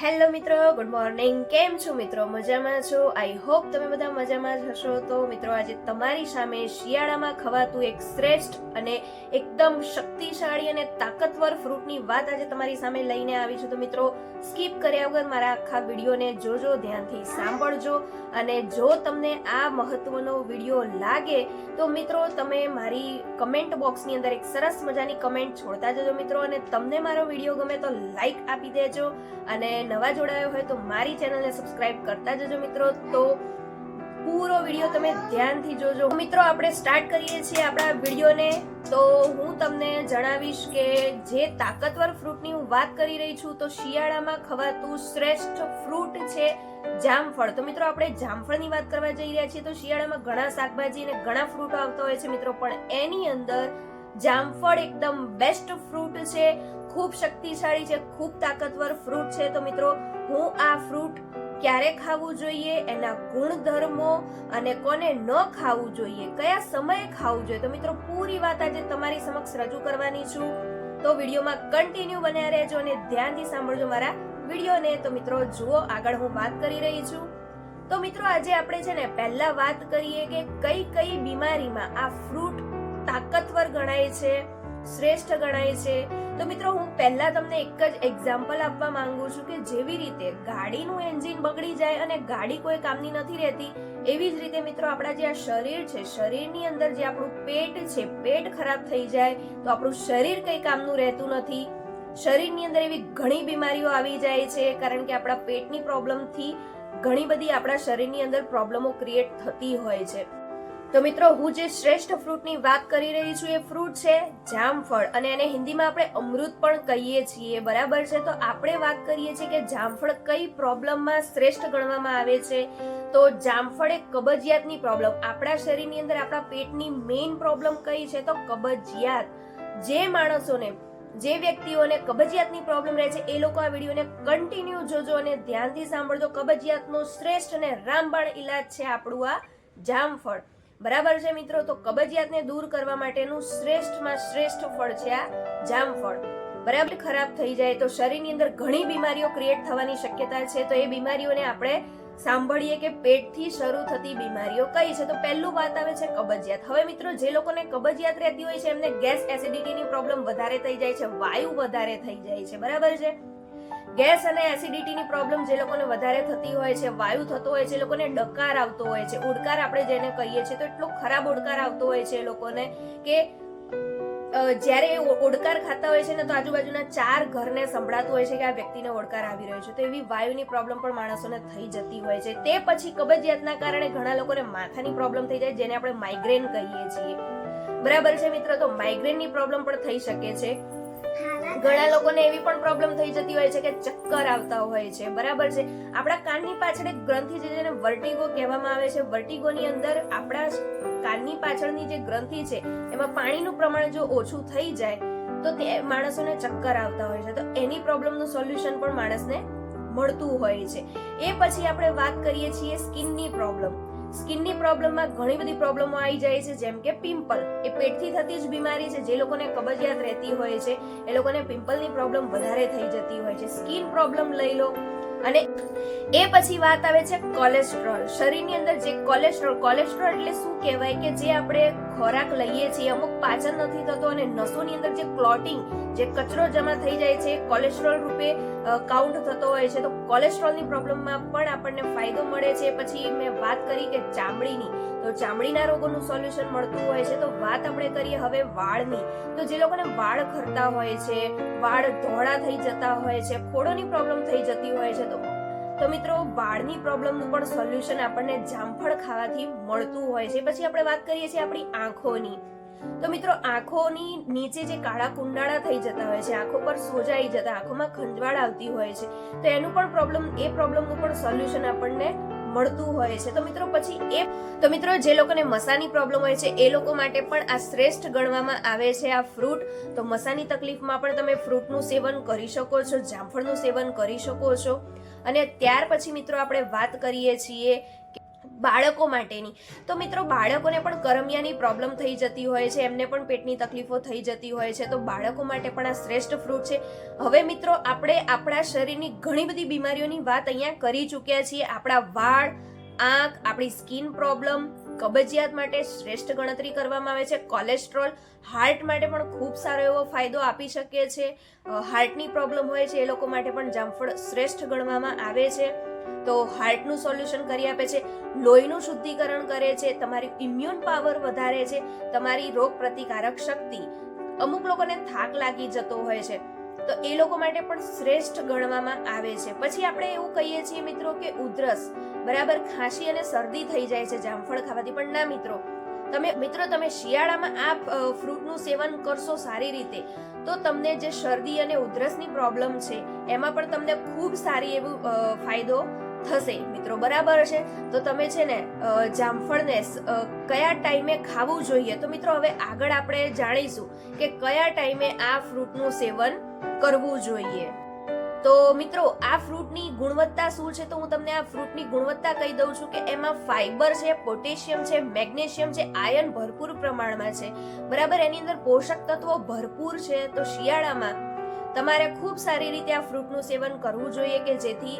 Hello મિત્રો, good morning. કેમ છો મિત્રો? મજામાં છો? આઈ હોપ તમે બધા મજામાં જ હશો. તો મિત્રો, આજે તમારી સામે શિયાળામાં ખવાતું એક શ્રેષ્ઠ અને એકદમ શક્તિશાળી અને તાકતવર ફ્રૂટની વાત આજે તમારી સામે લઈને આવી છું. તો મિત્રો સ્કીપ કર્યા વગર મારા આખા વિડીયોને જોજો, ધ્યાનથી સાંભળજો. અને જો તમને આ મહત્વનો વીડિયો લાગે, તો મિત્રો, તમે મારી કમેન્ટ બોક્સની અંદર એક સરસ મજાની કમેન્ટ છોડતા જજો મિત્રો. અને તમને મારો વીડિયો ગમે તો લાઈક આપી દેજો. અને નવા જોડાયો હોય તો મારી ચેનલને સબસ્ક્રાઇબ કરતા જજો મિત્રો. તો પૂરો વીડિયો તમે ધ્યાનથી જોજો. મિત્રો, આપણે સ્ટાર્ટ કરીએ છીએ આપણા વિડીયોને. તો હું તમને જણાવીશ કે જે તાકતવર ફ્રૂટની હું વાત કરી રહી છું, તો શિયાળામાં ખવાતું શ્રેષ્ઠ ફ્રૂટ છે જામફળ. તો મિત્રો, આપણે જામફળની વાત કરવા જઈ રહ્યા છીએ. તો શિયાળામાં ઘણા શાકભાજી અને ઘણા ફ્રૂટ આવતા હોય છે મિત્રો. પણ એની અંદર જામફળ એકદમ બેસ્ટ ફ્રૂટ છે. ખૂબ શક્તિશાળી છે, ખૂબ તાકતવર ફ્રૂટ છે. તો મિત્રો, હું આ ફ્રૂટ ક્યારે ખાવું જોઈએ, એના ગુણધર્મો અને કોને ન ખાવું જોઈએ, કયા સમયે ખાવું જોઈએ? તો મિત્રો, પૂરી વાત આજે તમારી સમક્ષ રજૂ કરવાની છું. તો વિડીયોમાં કન્ટિન્યુ બન્યા રહેજો અને ધ્યાનથી સાંભળજો મારા વિડીયોને. તો મિત્રો, જુઓ, આગળ હું વાત કરી રહી છું. તો મિત્રો, આજે આપણે છે ને પહેલા વાત કરીએ કે કઈ કઈ બીમારીમાં આ ફ્રૂટ તાકતવર ગણાય છે શ્રેષ્ઠ ગણાય છે. તો મિત્રો, હું પહેલા તમને એક જ એક્ઝામ્પલ આપવા માંગુ છું કે જેવી રીતે ગાડીનું એન્જિન બગડી જાય અને ગાડી કોઈ કામની નથી રહેતી, એવી જ રીતે મિત્રો, આપણા જે આ શરીર છે, શરીરની અંદર જે આપણું પેટ છે, પેટ ખરાબ થઈ જાય, તો આપણું શરીર કઈ કામનું રહેતું નથી. શરીરની અંદર એવી ઘણી બીમારીઓ આવી જાય છે, કારણ કે આપણા પેટની પ્રોબ્લેમથી ઘણી બધી આપણા શરીરની અંદર પ્રોબ્લેમો ક્રિએટ થતી હોય છે. તો મિત્રો, હું જે શ્રેષ્ઠ ફ્રૂટની વાત કરી રહી છું, એ ફ્રૂટ છે જામફળ. અને એને હિન્દીમાં આપણે અમૃત પણ કહીએ છીએ. બરાબર છે? તો આપણે વાત કરીએ છીએ કે જામફળ કઈ પ્રોબ્લેમમાં શ્રેષ્ઠ ગણવામાં આવે છે? તો જામફળ એ કબજિયાતની પ્રોબ્લમ. આપણા શરીરની અંદર આપણા પેટની મેઇન પ્રોબ્લમ કઈ છે? તો કબજિયાત. જે માણસોને, જે વ્યક્તિઓને કબજિયાતની પ્રોબ્લેમ રહે છે, એ લોકો આ વિડીયોને કન્ટિન્યુ જોજો અને ધ્યાનથી સાંભળજો. કબજિયાતનો શ્રેષ્ઠ અને રામબાણ ઈલાજ છે આપણું આ જામફળ. બરાબર છે મિત્રો? તો કબજિયાતને દૂર કરવા માટેનું શ્રેષ્ઠમાં શ્રેષ્ઠ ફળ છે આ જામફળ. બરાબર? ખરાબ થઈ જાય તો શરીરની અંદર ઘણી બીમારીઓ ક્રિએટ થવાની શક્યતા છે. તો એ બીમારીઓને આપણે સાંભળીએ કે પેટથી શરૂ થતી બીમારીઓ કઈ છે? તો પહેલું વાત આવે છે કબજિયાત. હવે મિત્રો, જે લોકોને કબજિયાત રહેતી હોય છે, એમને ગેસ એસિડિટીની પ્રોબ્લેમ વધારે થઈ જાય છે, વાયુ વધારે થઈ જાય છે. બરાબર છે? ગેસ અને એસિડિટીની પ્રોબ્લેમ જે લોકોને વધારે થતી હોય છે, વાયુ થતો હોય છે, એ લોકોને ડકાર આવતો હોય છે. ઉડકાર આપણે જેને કહીએ છીએ તો એટલો ખરાબ ઉડકાર આવતો હોય છે લોકોને કે જ્યારે ઓડકાર ખાતા હોય છે ને તો આજુબાજુના ચાર ઘરને સંભળાતું હોય છે કે આ વ્યક્તિને ઓડકાર આવી રહ્યો છે. તો એવી વાયુની પ્રોબ્લેમ પણ માણસોને થઈ જતી હોય છે. તે પછી કબજિયાતના કારણે ઘણા લોકોને માથાની પ્રોબ્લેમ થઈ જાય, જેને આપણે માઇગ્રેન કહીએ છીએ. બરાબર છે મિત્ર? તો માઇગ્રેનની પ્રોબ્લેમ પણ થઈ શકે છે. ઘણા લોકોને એવી પણ પ્રોબ્લેમ થઈ જતી હોય છે કે ચક્કર આવતા હોય છે. બરાબર છે? આપણા કાનની પાછળ એક ગ્રંથિ છે જેને વર્ટિગો કહેવામાં આવે છે. વર્ટિગોની અંદર આપણા કાનની પાછળની જે ગ્રંથિ છે, એમાં પાણીનું પ્રમાણ જો ઓછું થઈ જાય, તો તે માણસોને ચક્કર આવતા હોય છે. તો એની પ્રોબ્લેમનું સોલ્યુશન પણ માણસને મળતું હોય છે. એ પછી આપણે વાત કરીએ છીએ સ્કિનની પ્રોબ્લેમ સ્કિનની પ્રોબ્લેમમાં ઘણી બધી પ્રોબ્લેમો આવી જાય છે, જેમ કે પિમ્પલ. એ પેટથી થતી જ બીમારી છે, જે લોકોને કબજિયાત રહેતી હોય છે, એ લોકોને પિમ્પલની પ્રોબ્લેમ વધારે થઈ જતી હોય છે. સ્કિન પ્રોબ્લેમ લઈ લો અને એ પછી વાત આવે છે કોલેસ્ટ્રોલ શરીરની અંદર જે કોલેસ્ટ્રોલ કોલેસ્ટ્રોલ એટલે શું કહેવાય કે જે આપણે ખોરાક લઈએ છીએ, અમુક પાચન નથી થતો અને નસોની અંદર જે ક્લોટિંગ જે કચરો જમા થઈ જાય છે કોલેસ્ટ્રોલ રૂપે કાઉન્ટ થતો હોય છે. તો કોલેસ્ટ્રોલની પ્રોબ્લેમમાં પણ આપણને ફાયદો મળે છે. પછી મેં વાત કરી કે ચામડીની. તો ચામડીના રોગોનું સોલ્યુશન મળતું હોય છે. તો વાત આપણે કરીએ હવે વાળની. તો જે લોકોને વાળ ખરતા હોય છે, વાળ ધોળા થઈ જતા હોય છે ખોડોની પ્રોબ્લેમ થઈ જતી હોય છે તો તો મિત્રો, વાળની પ્રોબ્લેમનું પણ સોલ્યુશન આપણને જામફળ ખાવાથી મળતું હોય છે. પછી આપણે વાત કરીએ છીએ આપણી આંખોની. તો મિત્રો, આંખોની નીચે જે કાળા કુંડાળા થઈ જતા હોય છે, આંખો પર સોજાઈ જતા, આંખોમાં ખંજવાળ આવતી હોય છે, તો એનું પણ પ્રોબ્લેમ એ પ્રોબ્લેમનું પણ સોલ્યુશન આપણને મળતું હોય છે. તો મિત્રો પછી એ તો મિત્રો જે લોકોને મસાની પ્રોબ્લેમ હોય છે, એ લોકો માટે પણ આ શ્રેષ્ઠ ગણવામાં આવે છે આ ફ્રૂટ તો મસાની તકલીફમાં પણ તમે ફ્રૂટનું સેવન કરી શકો છો, જામફળનું સેવન કરી શકો છો. અને ત્યાર પછી મિત્રો આપણે વાત કરીએ છીએ કે બાળકો માટેની. તો મિત્રો, બાળકોને પણ કરમિયાની પ્રોબ્લેમ થઈ જતી હોય છે, એમને પણ પેટની તકલીફો થઈ જતી હોય છે, તો બાળકો માટે પણ આ શ્રેષ્ઠ ફ્રૂટ છે. હવે મિત્રો, આપણે આપણા શરીરની ઘણી બધી બીમારીઓની વાત અહીંયા કરી ચૂક્યા છીએ. આપણા વાળ, આંખ, આપણી સ્કિન પ્રોબ્લેમ કબજિયાત માટે શ્રેષ્ઠ ગણતરી કરવામાં આવે છે. કોલેસ્ટ્રોલ હાર્ટ માટે પણ ખૂબ સારો એવો ફાયદો આપી શકે છે. હાર્ટની પ્રોબ્લેમ હોય છે એ લોકો માટે પણ જામફળ શ્રેષ્ઠ ગણવામાં આવે છે. તો હાર્ટનું સોલ્યુશન કરી આપે છે. લોહીનું શુદ્ધિકરણ કરે છે. તમારી ઇમ્યુન પાવર વધારે છે. તમારી રોગ પ્રતિકારક શક્તિ. અમુક લોકોને થાક લાગી જતો હોય છે. તો એ લોકો માટે પણ શ્રેષ્ઠ ગણવામાં આવે છે. પછી આપણે એવું કહીએ છીએ મિત્રો કે ઉધરસ, બરાબર, ખાંસી અને શરદી થઈ જાય છે જામફળ ખાવાથી. પણ ના મિત્રો, તમે મિત્રો, તમે શિયાળામાં આ ફ્રૂટનું સેવન કરશો સારી રીતે, તો તમને જે શરદી અને ઉધરસની પ્રોબ્લેમ છે, એમાં પણ તમને ખૂબ સારી એવું ફાયદો થશે, મિત્રો. બરાબર છે? તો તમે છે ને જામફળને કયા ટાઈમે ખાવું જોઈએ? તો મિત્રો, હવે આગળ આપણે જાણીશું કે કયા ટાઈમે આ ફ્રૂટનું સેવન કરવું જોઈએ. તો મિત્રો, આ ફ્રૂટની ગુણવત્તા શું છે? તો હું તમને આ ફ્રૂટની ગુણવત્તા કહી દઉં છું કે એમાં ફાઈબર છે, પોટેશિયમ છે, મેગ્નેશિયમ છે આયર્ન ભરપૂર પ્રમાણમાં છે. બરાબર? એની અંદર પોષક તત્વો ભરપૂર છે. તો શિયાળામાં તમારે ખૂબ સારી રીતે આ ફ્રૂટનું સેવન કરવું જોઈએ કે જેથી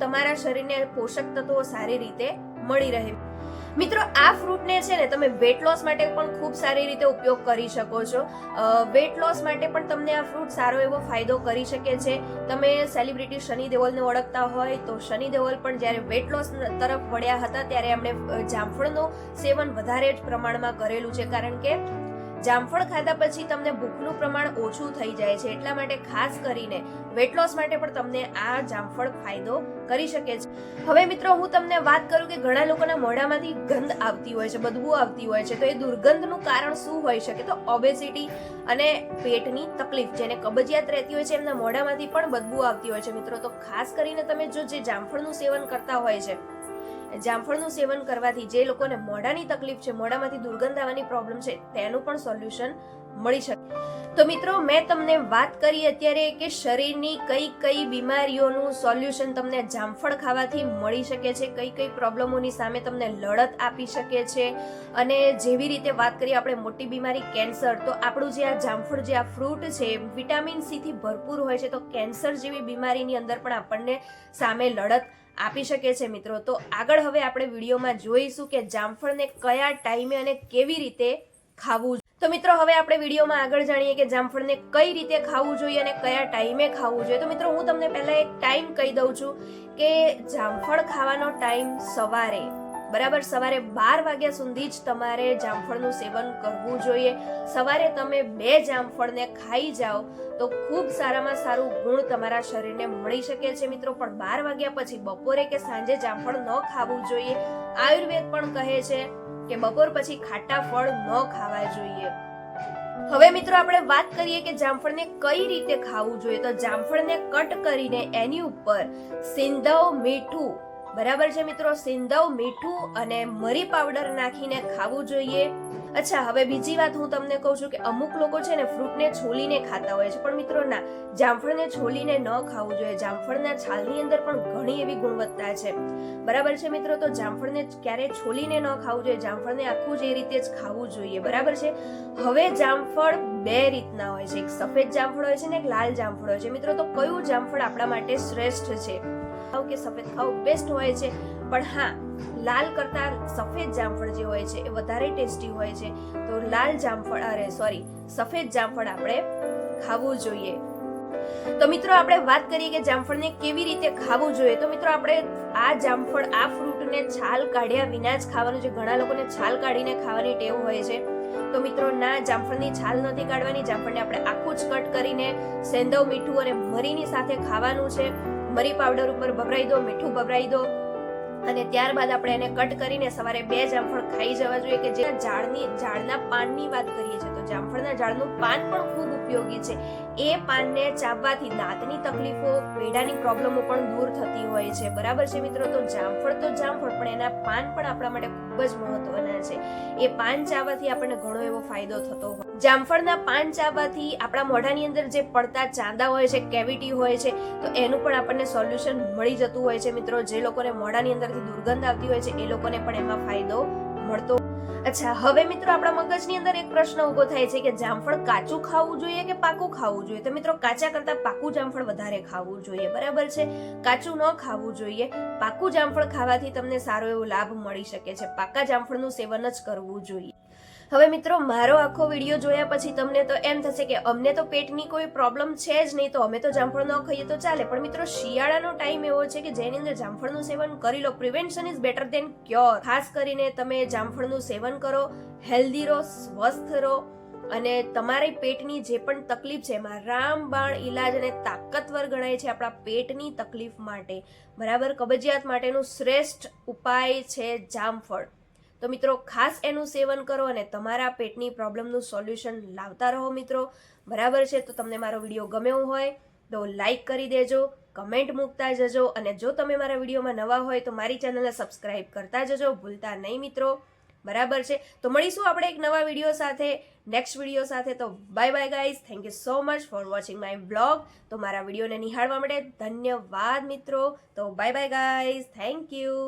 તમારા શરીરને પોષક તત્વો સારી રીતે મળી રહે. મિત્રો, આ ફ્રૂટને છે ને તમે વેટ લોસ માટે પણ ખૂબ સારી રીતે ઉપયોગ કરી શકો છો. વેટ લોસ માટે પણ તમને આ ફ્રૂટ સારો એવો ફાયદો કરી શકે છે. તમે સેલિબ્રિટી શનિ દેવલને ઓળખતા હોય તો શનિ દેવલ પણ જ્યારે વેટ લોસ તરફ વળ્યા હતા ત્યારે એમણે જામફળનું સેવન વધારે જ પ્રમાણમાં કરેલું છે. કારણ કે જામફળ ખાધા પછી તમને ભૂખનું પ્રમાણ ઓછું થઈ જાય છે, એટલા માટે ખાસ કરીને વેટ લોસ માટે પણ તમને આ જામફળ ફાયદો કરી શકે છે. હવે મિત્રો, હું તમને વાત કરું કે ઘણા લોકોના મોઢામાંથી ગંધ આવતી હોય છે, બદબુ આવતી હોય છે, તો એ દુર્ગંધનું કારણ શું હોઈ શકે? તો ઓબેસિટી અને પેટની તકલીફ, જેને કબજિયાત રહેતી હોય છે, એમના મોઢામાંથી પણ બદબુ આવતી હોય છે. મિત્રો, તો ખાસ કરીને તમે જો જે જામફળનું સેવન કરતા હોય છે જામફળનું સેવન કરવાથી જે લોકોને મોઢાની તકલીફ છે, મોઢામાંથી દુર્ગંધ આવવાની પ્રોબ્લેમ છે, તેનું પણ સોલ્યુશન મળી શકે. તો મિત્રો, મેં તમને વાત કરી અત્યારે કે શરીરની કઈ કઈ બીમારીઓનું સોલ્યુશન તમને જામફળ ખાવાથી મળી શકે છે, કઈ કઈ પ્રોબ્લેમોની સામે તમને લડત આપી શકે છે. અને જેવી રીતે વાત કરીએ આપણે મોટી બીમારી કેન્સર તો આપણું જે આ જામફળ, જે આ ફ્રૂટ છે વિટામિન સીથી ભરપૂર હોય છે, તો કેન્સર જેવી બીમારીની અંદર પણ આપણને સામે લડત આપી શકે છે મિત્રો. તો આગળ હવે આપણે વિડીયોમાં જોઈશું કે જામફળને કયા ટાઈમે અને કેવી રીતે ખાવું તો મિત્રો, હવે આપણે વિડીયોમાં આગળ જાણીએ કે જામફળને કઈ રીતે ખાવું જોઈએ અને કયા ટાઈમે ખાવું જોઈએ. તો મિત્રો, હું તમને પહેલા એક ટાઈમ કહી દઉં છું કે જામફળ ખાવાનો ટાઈમ સવારે બરાબર, સવારે બાર વાગ્યા સુધી જ તમારે જામફળનું સેવન કરવું જોઈએ. સવારે તમે બે જામફળને ખાઈ જાઓ તો ખૂબ સારામાં સારું ગુણ તમારા શરીરને મળી શકે છે મિત્રો. પણ બાર વાગ્યા પછી બપોરે કે સાંજે જામફળ ન ખાવું જોઈએ. આયુર્વેદ પણ કહે છે કે બપોર પછી ખાટા ફળ ન ખાવા જોઈએ. હવે મિત્રો આપણે વાત કરીએ કે જામફળને કઈ રીતે ખાવું જોઈએ. તો જામફળને કટ કરીને એની ઉપર સિંધવ મીઠું બરાબર છે મિત્રો, સિંધવ મીઠું અને મરી પાવડર નાખીને ખાવું જોઈએ. અચ્છા, હવે બીજી વાત હું તમને કહું છું કે અમુક લોકો છે ને ફ્રૂટને છોલીને ખાતા હોય છે. પણ મિત્રો, ના, જામફળને છોલીને ન ખાવું જોઈએ. જામફળના છાલની અંદર પણ ઘણી એવી ગુણવત્તા છે. બરાબર છે મિત્રો? તો જામફળને ક્યારે છોલીને ન ખાવું જોઈએ? જામફળને આખું જ એ રીતે જ ખાવું જોઈએ. બરાબર છે? હવે જામફળ બે રીતના હોય છે. એક સફેદ જામફળ હોય છે ને એક લાલ જામફળ હોય છે. મિત્રો, તો કયું જામફળ આપણા માટે શ્રેષ્ઠ છે? ખાવ કે સફેદ ખાવ બેસ્ટ હોય છે. પણ હા, લાલ કરતા સફેદ જામફળ જે હોય છે એ વધારે ટેસ્ટી હોય છે. તો લાલ જામફળ, અરે સોરી સફેદ જામફળ આપણે ખાવું જોઈએ. તો મિત્રો આપણે વાત કરીએ કે જામફળને કેવી રીતે ખાવું જોઈએ. તો મિત્રો આપણે આ જામફળ, આ ફ્રૂટને છાલ કાઢ્યા વિના જ ખાવાનું છે. ઘણા લોકોને છાલ કાઢીને ખાવાની ટેવ હોય છે. તો મિત્રો ના, જામફળની છાલ નથી કાઢવાની. જામફળને આપણે આખું જ કટ કરીને સેંધવ, મીઠું અને મરીની સાથે ખાવાનું છે. મરી પાવડર ઉપર ભભરાઈ દો, મીઠું ભભરાઈ દો. અને ત્યારબાદ આપણે એને કટ કરીને સવારે બે જામફળ ખાઈ જવા જોઈએ કે જે ઝાડની ઝાડના પાનની વાત કરીએ છીએ. તો જામફળના ઝાડનું પાન પણ ખૂબ ઉપયોગી છે. એ પાનને ચાવવાથી દાંતની તકલીફો, પેડાની પ્રોબ્લેમો પણ દૂર થતી હોય છે. બરાબર છે મિત્રો? તો જામફળ તો જામફળ, પણ એના પાન પણ આપણા માટે ખૂબ જ મહત્વના છે. એ પાન ચાવવાથી આપણને ઘણો એવો ફાયદો થતો હોય. જામફળના પાન ચાવવાથી આપણા મોઢાની અંદર જે પડતા ચાંદા હોય છે, કેવિટી હોય છે, તો એનું પણ આપણને સોલ્યુશન મળી જતું હોય છે મિત્રો. જે લોકોને મોઢાની અંદરથી દુર્ગંધ આવતી હોય છે, એ લોકોને પણ એમાં ફાયદો મળતો. અચ્છા, હવે મિત્રો આપણા મગજની અંદર એક પ્રશ્ન ઊભો થાય છે કે જામફળ કાચું ખાવું જોઈએ કે પાકું ખાવું જોઈએ? તો મિત્રો, કાચા કરતા પાકું જામફળ વધારે ખાવું જોઈએ. બરાબર છે? કાચું ન ખાવું જોઈએ. પાકું જામફળ ખાવાથી તમને સારો એવો લાભ મળી શકે છે. પાકા જામફળનું સેવન જ કરવું જોઈએ. હવે મિત્રો, મારો આખો વીડિયો જોયા પછી તમને તો એમ થશે કે અમને તો પેટની કોઈ પ્રોબ્લેમ છે જ નહીં, તો અમે તો જામફળ ન ખાઈએ તો ચાલે. પણ મિત્રો, શિયાળાનો ટાઈમ એવો છે કે જેની અંદર જામફળનું સેવન કરી લો. Prevention is better than cure ખાસ કરીને તમે જામફળનું સેવન કરો હેલ્ધી રહો, સ્વસ્થ રહો અને તમારી પેટની જે પણ તકલીફ છે, એમાં રામબાણ ઈલાજ અને તાકતવર ગણાય છે આપણા પેટની તકલીફ માટે. બરાબર? કબજિયાત માટેનું શ્રેષ્ઠ ઉપાય છે જામફળ. તો મિત્રો, ખાસ એનું સેવન કરો અને તમારા પેટની પ્રોબ્લેમનું સોલ્યુશન લાવતા રહો મિત્રો. બરાબર છે? તો તમને મારો વીડિયો ગમ્યો હોય તો લાઈક કરી દેજો, કમેન્ટ મૂકતા જજો અને જો તમે મારા વિડીયોમાં નવા હોય તો મારી ચેનલને સબસ્ક્રાઇબ કરતા જજો, ભૂલતા નહીં મિત્રો. બરાબર છે? તો મળીશું આપણે એક નવા વીડિયો સાથે, નેક્સ્ટ વીડિયો સાથે. તો bye bye guys. Thank you so much for watching my blog. તો મારા વિડીયોને નિહાળવા માટે ધન્યવાદ મિત્રો. તો bye bye guys. Thank you.